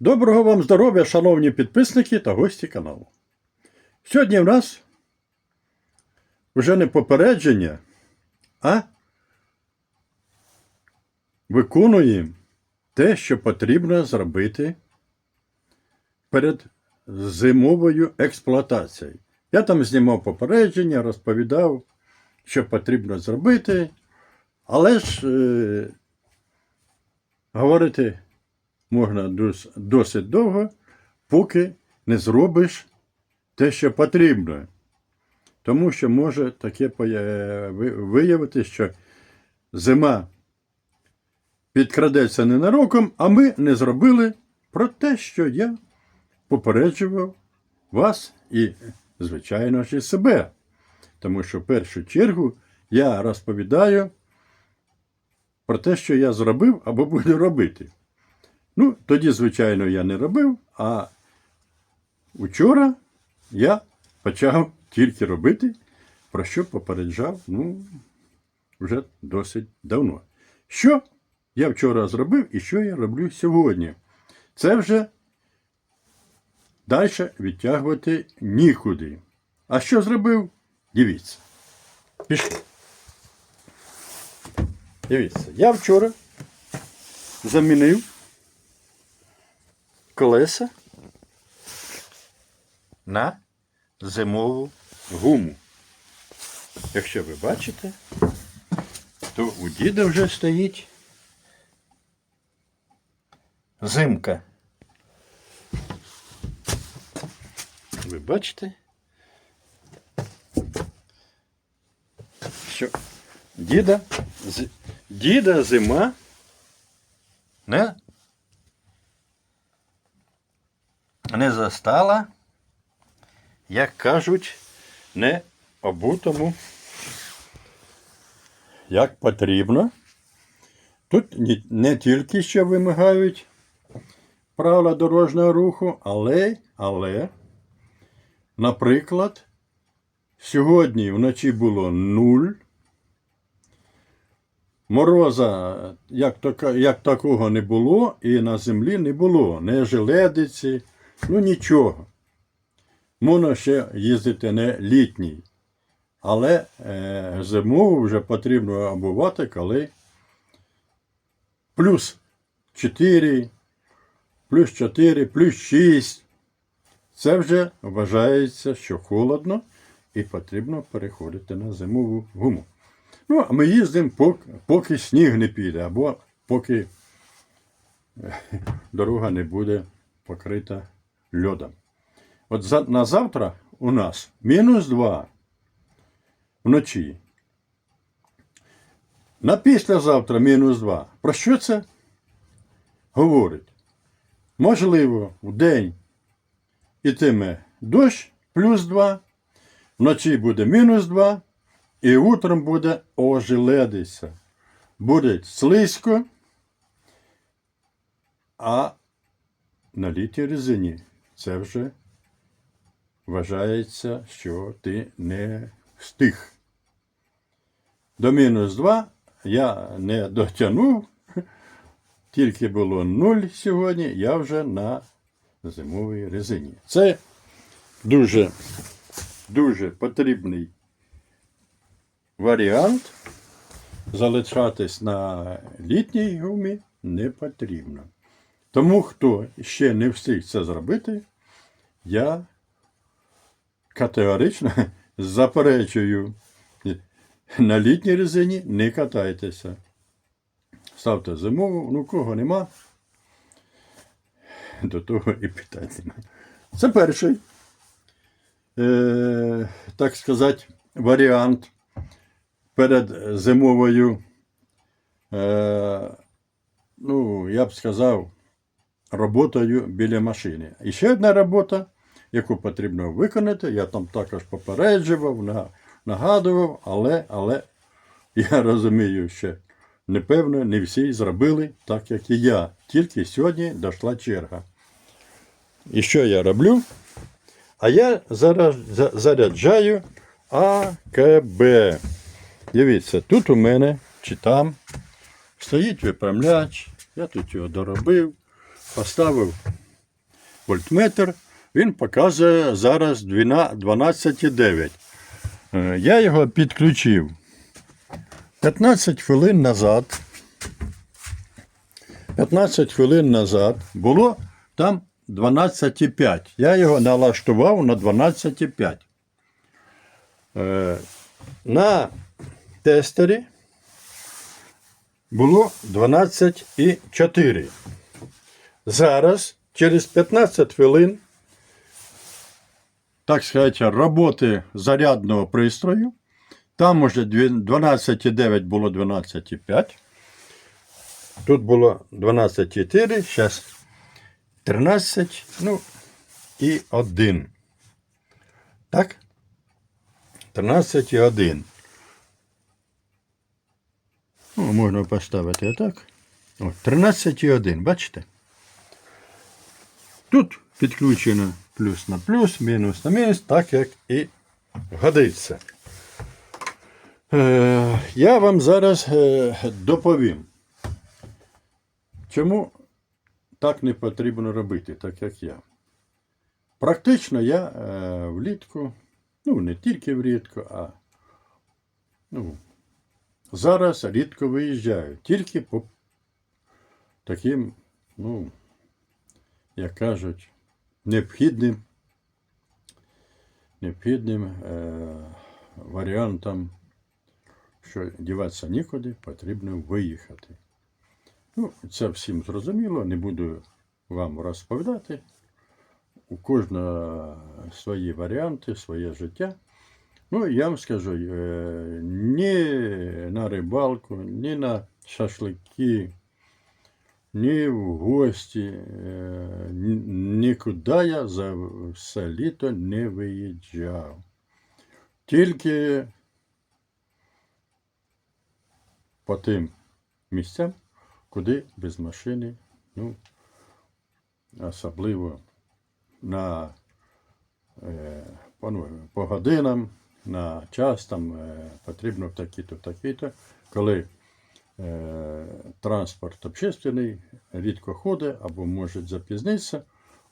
Доброго вам здоров'я, шановні підписники та гості каналу. Сьогодні в нас вже не попередження, а виконуємо те, що потрібно зробити перед зимовою експлуатацією. Я там знімав попередження, розповідав, що потрібно зробити, але ж е, говорити можна досить довго, поки не зробиш те, що потрібно. Тому що може таке виявити, що зима підкрадеться ненароком, а ми не зробили про те, що я попереджував вас і, звичайно ж, і себе. Тому що в першу чергу я розповідаю про те, що я зробив або буду робити. Ну, тоді, звичайно, я не робив, а вчора я почав тільки робити, про що попереджав, ну, вже досить давно. Що я вчора зробив і що я роблю сьогодні? Це вже далі відтягувати нікуди. А що зробив? Дивіться. Пішли. Дивіться, я вчора замінив колеса на зимову гуму. Якщо ви бачите, то у діда вже стоїть зимка. Ви бачите? Що діда, з- діда зима не не застала, як кажуть, не обутому, як потрібно. Тут не тільки що вимагають правила дорожнього руху, але, але, наприклад, сьогодні вночі було нуль. Мороза як, як такого не було, і на землі не було. Не желедиці, ну нічого. Можна ще їздити не літній. Але е, зимову вже потрібно обувати, коли плюс 4, плюс 4, плюс 6. Це вже вважається, що холодно і потрібно переходити на зимову гуму. Ну, а ми їздимо, поки, поки сніг не піде, або поки е, дорога не буде покрита льодом. От за, на завтра у нас мінус 2 вночі. На післязавтра мінус 2. Про що це говорить? Можливо, в день ітиме дощ плюс 2, вночі буде мінус 2, і утром буде ожеледиться. Буде слизько, а на літій резині це вже вважається, що ти не встиг. До мінус 2 я не дотягнув, тільки було 0 сьогодні, я вже на зимовій резині. Це дуже, дуже потрібний варіант. Залишатись на літній гумі не потрібно. Тому, хто ще не встиг це зробити, я категорично заперечую. На літній резині не катайтеся. Ставте зимову, ну кого нема, до того і питань нема. Це перший, е, так сказати, варіант перед зимовою, е, ну, я б сказав, роботою біля машини. І ще одна робота, яку потрібно виконати, я там також попереджував, нагадував, але, але я розумію, що непевно не всі зробили так, як і я. Тільки сьогодні дійшла черга. І що я роблю? А я заряджаю АКБ. Дивіться, тут у мене чи там стоїть випрямляч. Я тут його доробив, поставив вольтметр. Він показує зараз 12,9. Е, Я його підключив 15 хвилин назад. 15 хвилин назад було там 12,5. Я його налаштував на 12,5. Е, На тестері було 12,4. Зараз, через 15 хвилин, так сказати, роботи зарядного пристрою. Там уже 12,9 було 12,5. Тут було 12,4, зараз 13, ну і 1. Так? 13,1. Ну, можна поставити отак. От, 13,1, бачите? Тут підключено плюс на плюс, мінус на мінус, так як і годиться. Е, я вам зараз е, доповім, чому так не потрібно робити, так як я. Практично я е, влітку, ну не тільки влітку, а ну, зараз рідко виїжджаю, тільки по таким, ну, як кажуть, необхідним, необхідним е, варіантам, що діватися нікуди, потрібно виїхати. Ну, це всім зрозуміло, не буду вам розповідати. У кожного свої варіанти, своє життя. Ну, я вам скажу, е, ні на рибалку, ні на шашлики, ні в гості, е, нікуди я за все літо не виїжджав. Тільки по тим місцям, куди без машини, ну, особливо на е, по, ну, годинам, на час там е, потрібно такі-то, такі-то. Коли транспорт общественний рідко ходить або може запізнитися,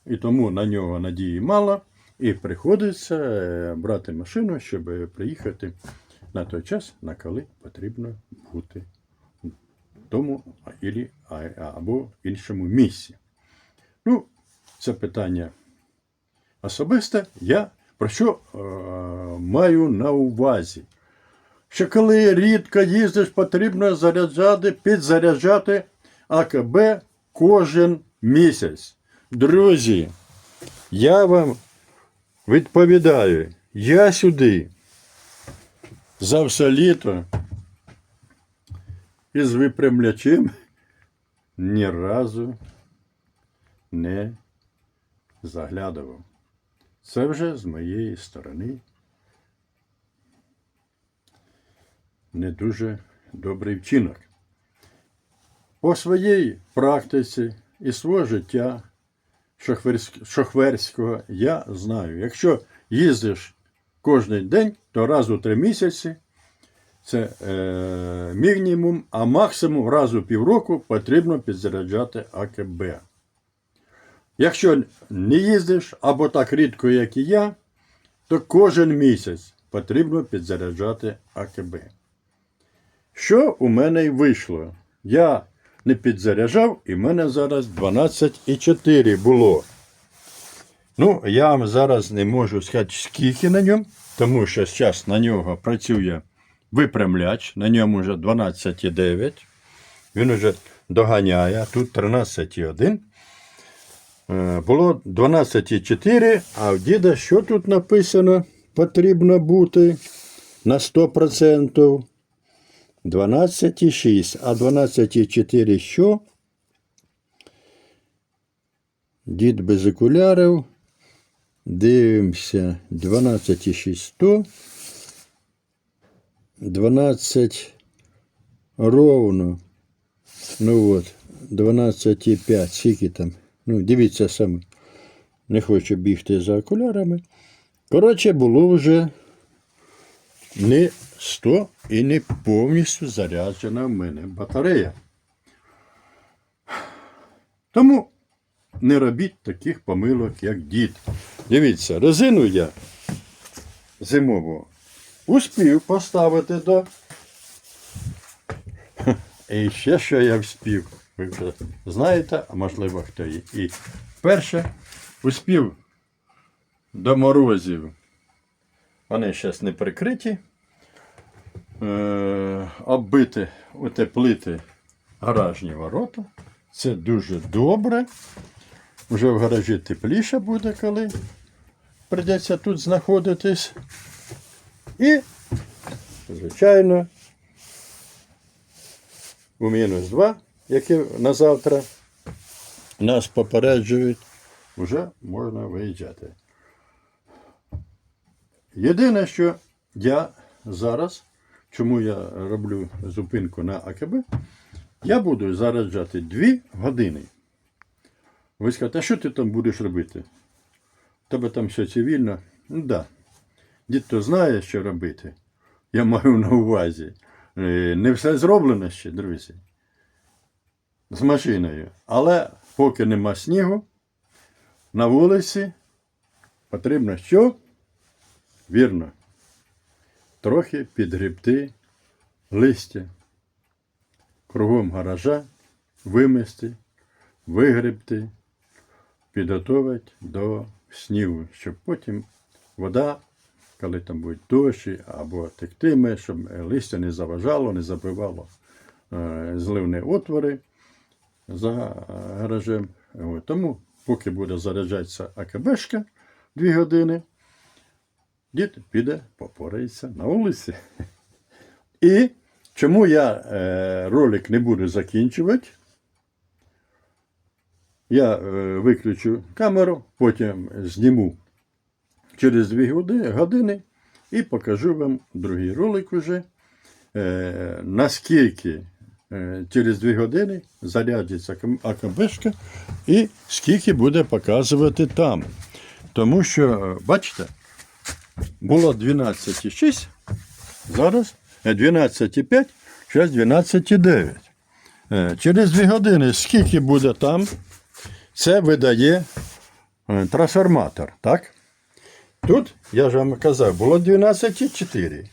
і тому на нього надії мало, і приходиться е, брати машину, щоб приїхати на той час, на коли потрібно бути в тому або іншому місці. Ну, це питання особисте. Я про що е, маю на увазі? Що коли рідко їздиш, потрібно заряджати, підзаряджати АКБ кожен місяць. Друзі, я вам відповідаю, я сюди за все літо із випрямлячем ні разу не заглядував. Це вже з моєї сторони не дуже добрий вчинок. По своїй практиці і свого життя шохверського я знаю. Якщо їздиш кожен день, то раз у три місяці це е, мінімум, а максимум раз у півроку потрібно підзаряджати АКБ. Якщо не їздиш або так рідко, як і я, то кожен місяць потрібно підзаряджати АКБ. Що у мене й вийшло? Я не підзаряджав, і в мене зараз 12,4 було. Ну, я вам зараз не можу сказати, скільки на ньому, тому що зараз на нього працює випрямляч, на ньому вже 12,9. Він вже доганяє, тут 13,1. Е, Було 12,4, а в діда що тут написано? Потрібно бути на 100%. 12,6. А 12,4 що? Дід без окулярів. Дивимося. 12,600. 12 ровно. Ну от, 12,5. Скільки там? Ну, дивіться самі. Не хочу бігти за окулярами. Коротше, було вже не 100 і не повністю заряджена в мене батарея. Тому не робіть таких помилок, як дід. Дивіться, резину я зимову успів поставити до. І ще що я вспів. Ви вже знаєте, а можливо хто і. І перше успів до морозів. Вони зараз не прикриті. Е, оббити, утеплити гаражні ворота. Це дуже добре. Вже в гаражі тепліше буде, коли прийдеться тут знаходитись. І, звичайно, у мінус 2, які на завтра нас попереджують, вже можна виїжджати. Єдине, що я зараз, чому я роблю зупинку на АКБ, я буду заряджати 2 години. Ви скажете, а що ти там будеш робити? Тебе там все цивільно? Ну да. Дід то знає, що робити. Я маю на увазі. Е, Не все зроблено ще, друзі. З машиною. Але поки нема снігу, на вулиці потрібно що? Вірно. Трохи підгрібти листя. Кругом гаража вимести, вигребти, підготувати до снігу, щоб потім вода, коли там будуть дощі або тектиме, щоб листя не заважало, не забивало е, зливні отвори за е, гаражем. Тому, поки буде заряджатися АКБшка 2 години, дід піде, попорається на вулиці. І чому я е, ролик не буду закінчувати? Я е, виключу камеру, потім зніму через 2 години і покажу вам другий ролик уже, е, наскільки через 2 години зарядиться АКБшка і скільки буде показувати там. Тому що, бачите, було 12,6, зараз е, 12,5, зараз 12,9. Е, Через 2 години скільки буде там, це видає е, трансформатор, так? Тут, я ж вам казав, було 12,4.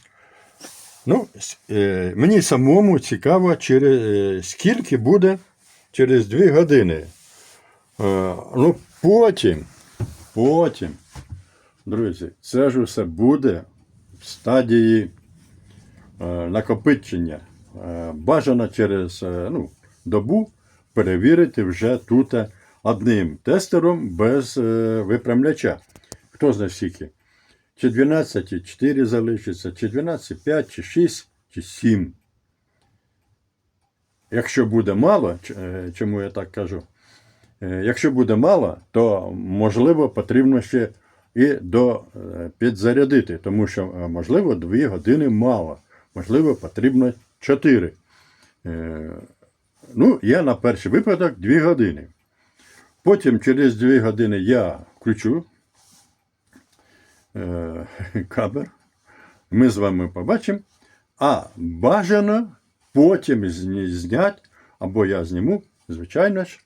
Ну, е, мені самому цікаво, через, е, скільки буде через 2 години. Е, ну, потім, потім, друзі, це ж усе буде в стадії е, накопичення. Е, бажано через е, ну, добу перевірити вже тут одним тестером без е, випрямляча. Хто знає скільки? Чи 12, чи 4 залишиться, чи 12, 5, чи 6, чи 7. Якщо буде мало, е, чому я так кажу? Е, Якщо буде мало, то можливо потрібно ще і до е, підзарядити, тому що е, можливо 2 години мало, можливо, потрібно 4. Е, Ну, я на перший випадок 2 години. Потім через 2 години я включу кабер. Ми з вами побачимо. А бажано потім зняти, або я зніму, звичайно ж,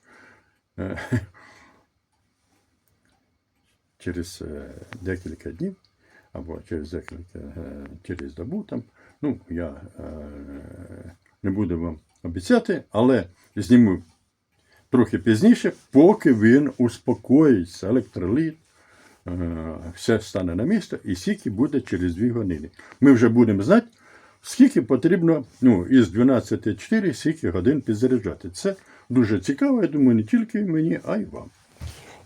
через е, декілька днів, або через декілька, е, через добу там. Ну, я е, не буду вам обіцяти, але зніму трохи пізніше, поки він успокоїться, електроліт, все стане на місце, і скільки буде через 2 години. Ми вже будемо знати, скільки потрібно ну, із 12,4 скільки годин підзаряджати. Це дуже цікаво, я думаю, не тільки мені, а й вам.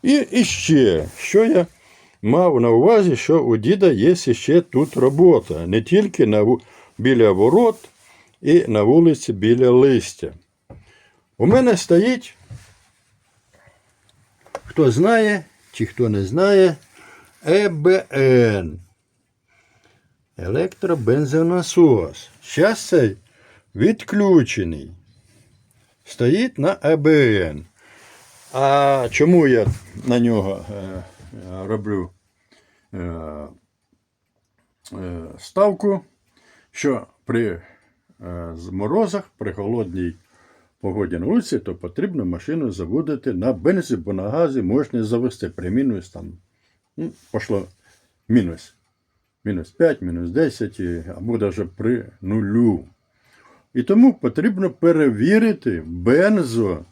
І, і ще, що я мав на увазі, що у діда є ще тут робота, не тільки на, біля ворот і на вулиці біля листя. У мене стоїть, хто знає чи хто не знає, ЕБН. Електробензонасос. Зараз цей відключений. Стоїть на ЕБН. А чому я на нього е, роблю е, е, ставку? Що при морозах, при холодній погоді на вулиці, то потрібно машину заводити на бензі, бо на газі можна завести при мінус там. Ну, пошло мінус. Мінус 5, мінус 10, або навіть при нулю. І тому потрібно перевірити бензо,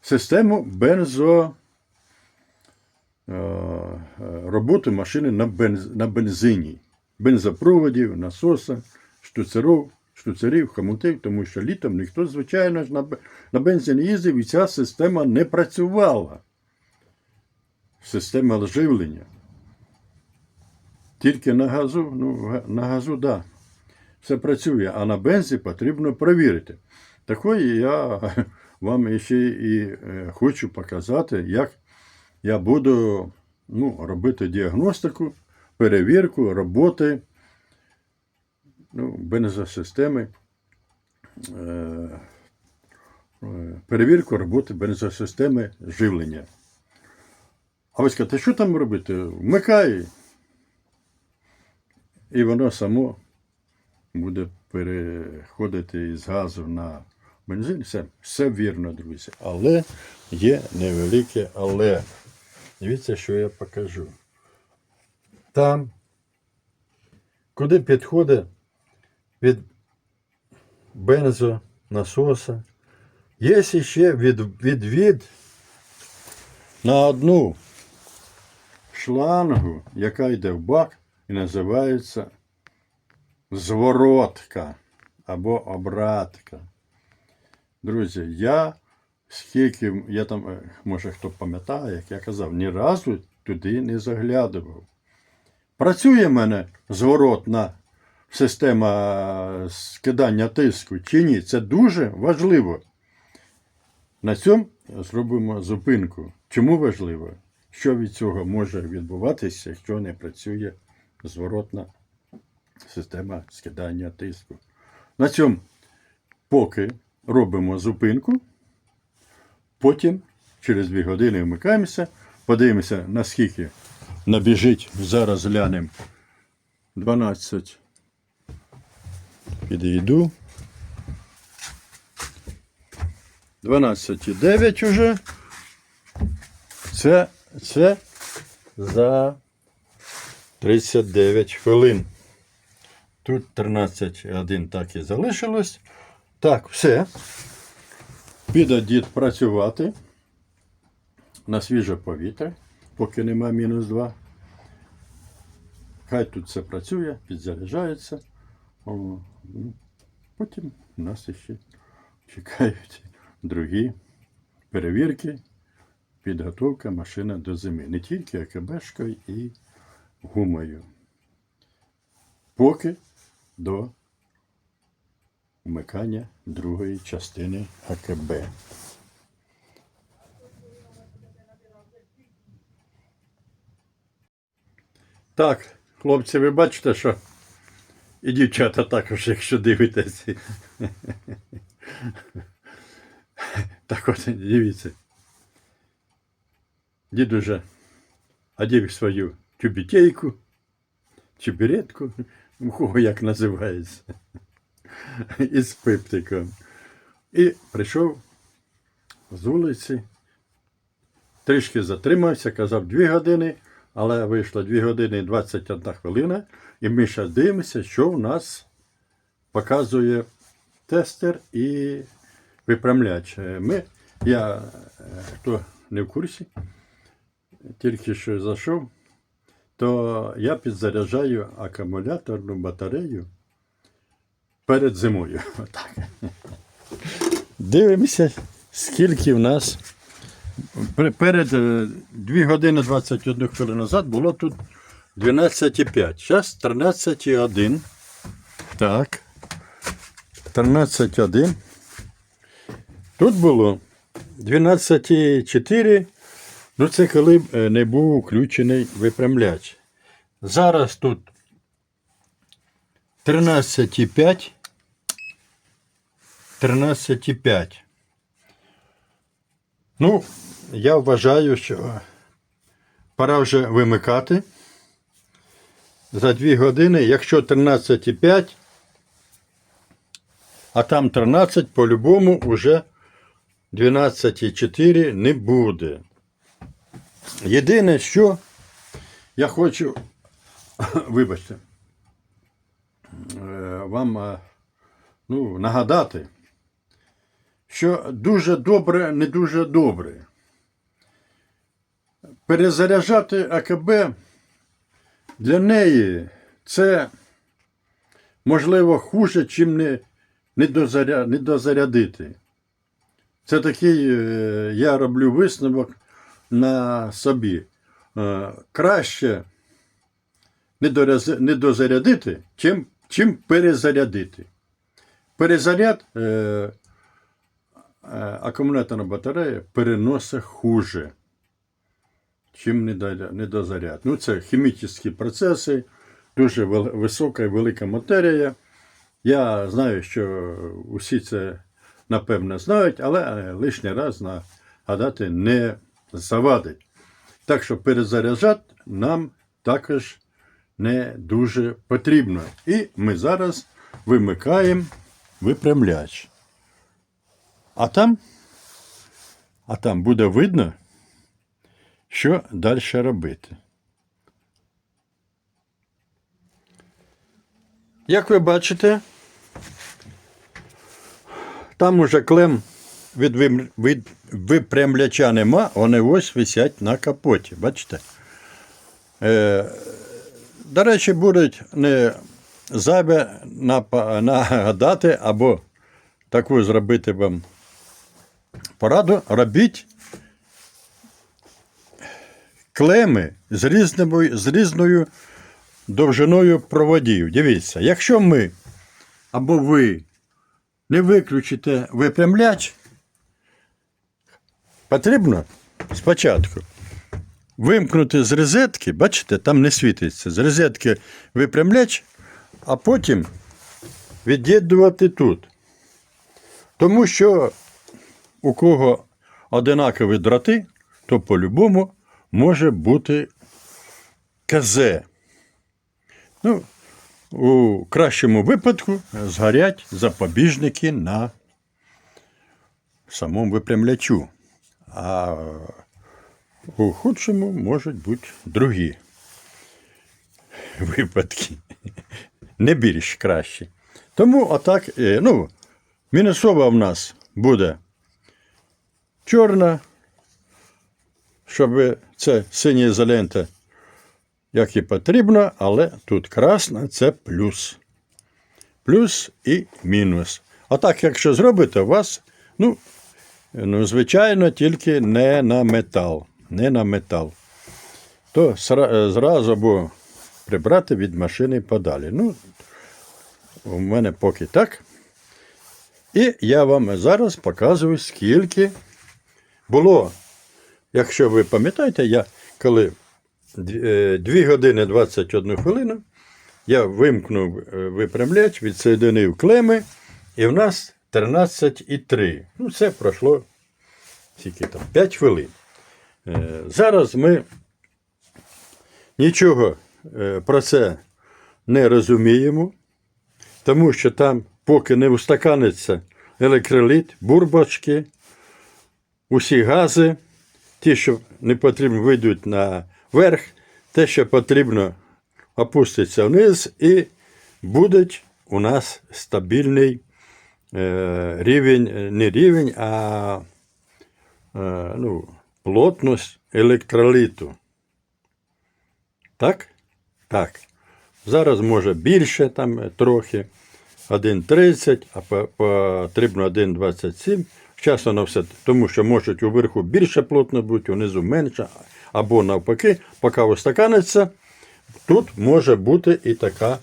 систему бензо е, е, роботи машини на, бенз, на бензині, бензопроводів, насоса, штуцерів, штуцерів, хомутів, тому що літом ніхто, звичайно ж, на, на бензині їздив, і ця система не працювала. Система живлення. Тільки на газу, ну, на газу, так. Да. Все працює, а на бензі потрібно перевірити. Такої я вам ще і е, хочу показати, як я буду ну, робити діагностику, перевірку роботи ну, бензосистеми, е, е, перевірку роботи бензосистеми живлення. А ви скажете, що там робити? Вмикай, і воно само буде переходити із газу на бензин. Все, все вірно, друзі. Але є невелике але. Дивіться, що я покажу. Там, куди підходить від бензонасоса, є ще від, відвід на одну шлангу, яка йде в бак і називається зворотка або обратка. Друзі, я скільки, я там, е, може хто пам'ятає, як я казав, ні разу туди не заглядував. Працює в мене зворотна система скидання тиску чи ні? Це дуже важливо. На цьому зробимо зупинку. Чому важливо? Що від цього може відбуватися, якщо не працює зворотна система скидання тиску. На цьому поки робимо зупинку, потім через 2 години вмикаємося, подивимося, наскільки набіжить. Зараз глянемо 12. Підійду. 12,9 уже. Це, це за 39 хвилин. Тут 13,1 так і залишилось. Так, все. Піде дід працювати на свіже повітря, поки нема мінус 2. Хай тут все працює, підзаряджається. Ну, потім нас ще чекають другі перевірки, підготовка машини до зими. Не тільки АКБшкою і гумою. Поки до вмикання другої частини АКБ. Так, хлопці, ви бачите, що і дівчата також, якщо дивитесь. Так от, дивіться. Дід уже одів свою тюбітейку, чебіретку, кого як називається, із пиптиком. І прийшов з вулиці, трішки затримався, казав 2 години, але вийшло 2 години 21 хвилина. І ми зараз дивимося, що в нас показує тестер і випрямляч. Е, Ми, я, е, хто не в курсі, тільки що зайшов, то я підзаряджаю акумуляторну батарею перед зимою. Отак. Дивимося, скільки в нас. Перед 2 години 21 хвилин назад було тут 12,5. Зараз 13,1. Так. 13,1. Тут було 12,4. Ну, це коли е, не був включений випрямляч. Зараз тут 13,5. 13,5. Ну, я вважаю, що пора вже вимикати. За 2 години, якщо 13,5, а там 13 по-любому уже 12,4 не буде. Єдине, що я хочу, вибачте, е, вам е, ну, нагадати, що дуже добре, не дуже добре. Перезаряджати АКБ для неї це можливо хуже, чим не, не, дозаря, не дозарядити. Це такий, е, я роблю висновок на собі. Е, Краще не, дозарядити, чим, чим перезарядити. Перезаряд е, акумуляторна батарея переносить хуже, чим недо- недозаряд. Ну, це хімічні процеси, дуже висока і велика матерія. Я знаю, що усі це напевно знають, але е, лишній раз нагадати не завадить. Так що перезаряджати нам також не дуже потрібно. І ми зараз вимикаємо випрямляч. А там, а там буде видно, що далі робити. Як ви бачите, там уже клем від, випрямляча нема, вони ось висять на капоті. Бачите? Е, до речі, будуть не зайве нагадати або таку зробити вам пораду. Робіть клеми з різною, з різною довжиною проводів. Дивіться, якщо ми або ви не виключите випрямляч, потрібно спочатку вимкнути з розетки, бачите, там не світиться, з розетки випрямляч, а потім від'єднувати тут. Тому що у кого одинакові дроти, то по-любому може бути КЗ. Ну, у кращому випадку згорять запобіжники на самому випрямлячу. А у худшому можуть бути другі випадки. Не більш кращі. Тому отак, е, ну, мінусова в нас буде чорна, щоб це синя ізолента, як і потрібно, але тут красна це плюс. Плюс і мінус. А так, якщо зробите, у вас, ну, ну, звичайно, тільки не на метал. Не на метал. То зразу або прибрати від машини подалі. Ну, у мене поки так. І я вам зараз показую, скільки було. Якщо ви пам'ятаєте, я коли 2 години 21 хвилину я вимкнув е, випрямляч, відсоєдинив клеми, і в нас 13,3. Ну, це пройшло скільки там, 5 хвилин. Е, Зараз ми нічого е, про це не розуміємо, тому що там, поки не устаканиться електроліт, бурбочки, усі гази, ті, що не потрібно, вийдуть наверх, те, що потрібно, опуститься вниз, і буде у нас стабільний е, рівень, е, не рівень, а е, ну, плотність електроліту. Так? Так. Зараз може більше там е, трохи. 1,30, а потрібно 1,27. Зараз воно все, тому що можуть уверху більше плотно бути, унизу менше, або навпаки, поки устаканиться, тут може бути і така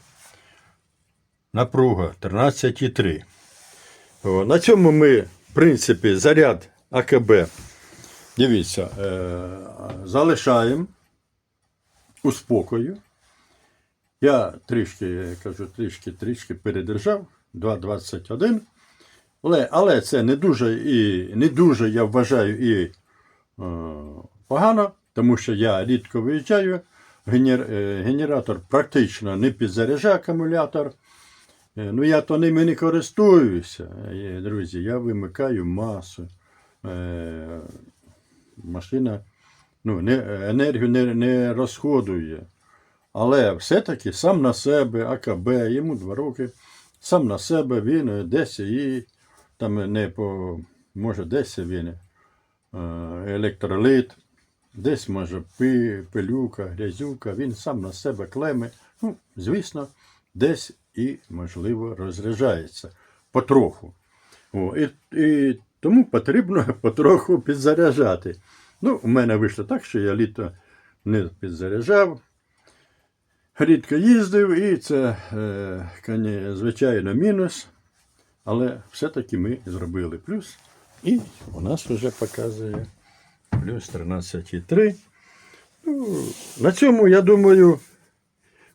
напруга 13,3. На цьому ми, в принципі, заряд АКБ, дивіться, е, залишаємо у спокою. Я трішки, кажу, трішки, трішки передержав, 2,21. Але, але це не дуже і не дуже, я вважаю, і е, погано, тому що я рідко виїжджаю. Генер, е, генератор практично не підзаряджає акумулятор. Е, Ну, я то ними не користуюся, е, друзі. Я вимикаю масу. Е, Машина ну, не, енергію не, не розходує. Але все-таки сам на себе, АКБ, йому два роки, сам на себе він е, десь і там не по, може, десь він е, електролит, десь може пи, пилюка, грязюка, він сам на себе клеме. Ну, звісно, десь і, можливо, розряджається потроху. О, і, і тому потрібно потроху підзаряджати. Ну, у мене вийшло так, що я літо не підзаряджав, рідко їздив, і це, е, звичайно, мінус. Але все-таки ми зробили плюс. І у нас вже показує плюс 13,3. Ну, на цьому, я думаю,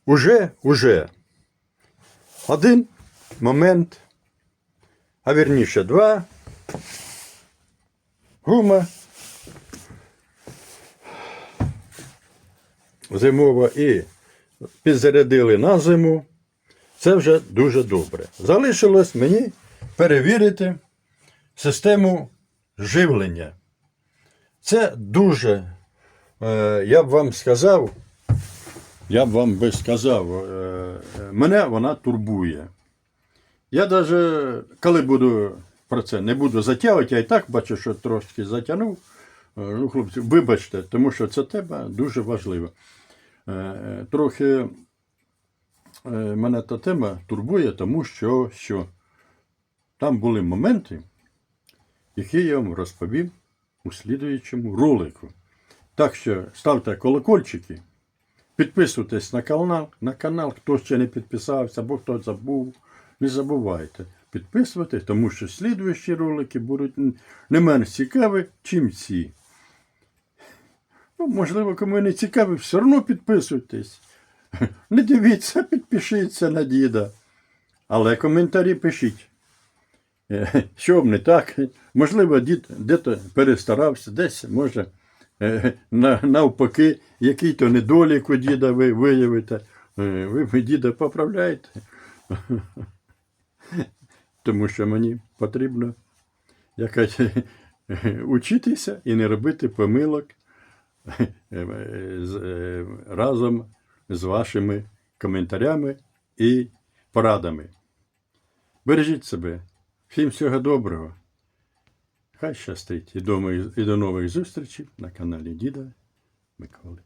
уже, уже один момент, а вірніше два. Гума. Зимова і підзарядили на зиму. Це вже дуже добре. Залишилось мені перевірити систему живлення. Це дуже, е, я б вам сказав, я б вам би сказав, е, мене вона турбує. Я навіть, коли буду про це не буду затягувати, я і так бачу, що трошки затягнув. Е, Ну, хлопці, вибачте, тому що це тема дуже важлива. Трохи мене та тема турбує, тому що, що там були моменти, які я вам розповім у слідуючому ролику. Так що ставте колокольчики, підписуйтесь на канал, на канал, хто ще не підписався або хто забув. Не забувайте підписувати, тому що слідуючі ролики будуть не менш цікаві, чим ці. Ну, можливо, кому не цікаві, все одно підписуйтесь. Не дивіться, підпишіться на діда. Але коментарі пишіть. Що вам не так? Можливо, дід де-то перестарався, десь може е, навпаки, який-то недолік у діда ви виявите. Е, Ви, діда поправляєте. Тому що мені потрібно якось учитися і не робити помилок е, разом з вашими коментарями і порадами. Бережіть себе. Всім всього доброго. Хай щастить і до, і до нових зустрічей на каналі Діда Миколи.